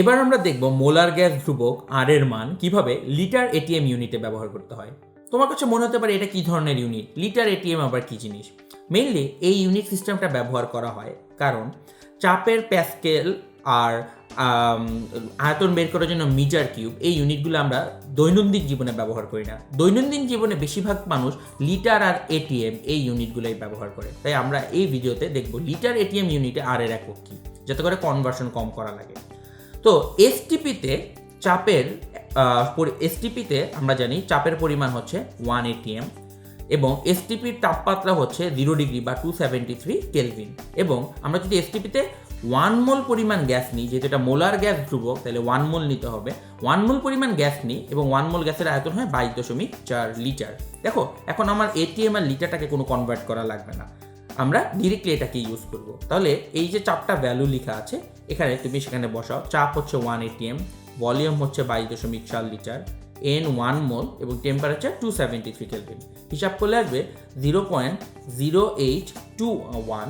এবার আমরা দেখব মোলার গ্যাস ধ্রুবক আর এর মান কীভাবে লিটার এটিএম ইউনিটে ব্যবহার করতে হয়। তোমার কাছে মনে হতে পারে এটা কি ধরনের ইউনিট লিটার এটিএম আবার কি জিনিস? মেইনলি এই ইউনিট সিস্টেমটা ব্যবহার করা হয় কারণ চাপের প্যাসকেল আর আয়তন বের করার জন্য মিটার কিউব এই ইউনিটগুলো আমরা দৈনন্দিন জীবনে ব্যবহার করি না। দৈনন্দিন জীবনে বেশিরভাগ মানুষ লিটার আর এটিএম এই ইউনিটগুলোই ব্যবহার করে। তাই আমরা এই ভিডিওতে দেখব লিটার এটিএম ইউনিটে আর এর একক কী, যাতে করে কনভার্সন কম করা লাগে। তো এসটিপিতে চাপের এসটিপিতে আমরা জানি চাপের পরিমাণ হচ্ছে ওয়ান এটিএম এবং এসটিপির তাপমাত্রা হচ্ছে জিরো ডিগ্রি বা টু সেভেন্টি থ্রি কেলভিন এবং আমরা যদি এসটিপিতে ওয়ান মোল পরিমাণ গ্যাস নিই, যেহেতু এটা মোলার গ্যাস ধ্রুবক, তাহলে ওয়ান মোল নিতে হবে। ওয়ান মোল পরিমাণ গ্যাস নিই এবং ওয়ান মোল গ্যাসের আয়তন হয় বাইশ দশমিক চার লিটার। দেখো, এখন আমার এটিএম আর লিটারটাকে কোনো কনভার্ট করা লাগবে না। আমরা ডিরেক্টলি এটাকে ইউজ করব। তাহলে এই যে চাপটা ভ্যালু লেখা আছে, এখানে তুমি সেখানে বসাও। চাপ হচ্ছে ওয়ান এটিএম ভলিউম হচ্ছে বাইশ দশমিক চার লিটার এন ওয়ান মোল এবং temperature two seventy three kelvin হিসাব করলে আসবে zero point zero eight two one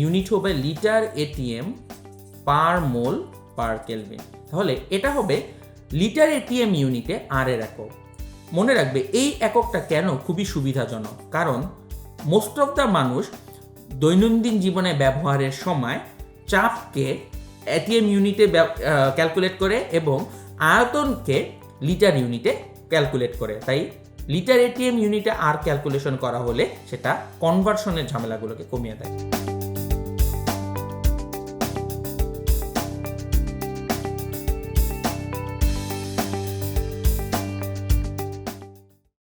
unit হবে litre ATM per mole per kelvin তাহলে এটা হবে লিটার এটিএম ইউনিটে আর এর একক। মনে রাখবে এই এককটা কেন খুবই সুবিধাজনক? কারণ মোস্ট অফ দ্য মানুষ দৈনন্দিন জীবনে ব্যবহারের সময় চাপকে এটিএম ইউনিটে ক্যালকুলেট করে এবং আয়তনকে লিটার ইউনিটে ক্যালকুলেট করে। তাই লিটার এটিএম ইউনিটে আর ক্যালকুলেশন করা হলে সেটা কনভার্সনের ঝামেলাগুলোকে কমিয়ে দেয়।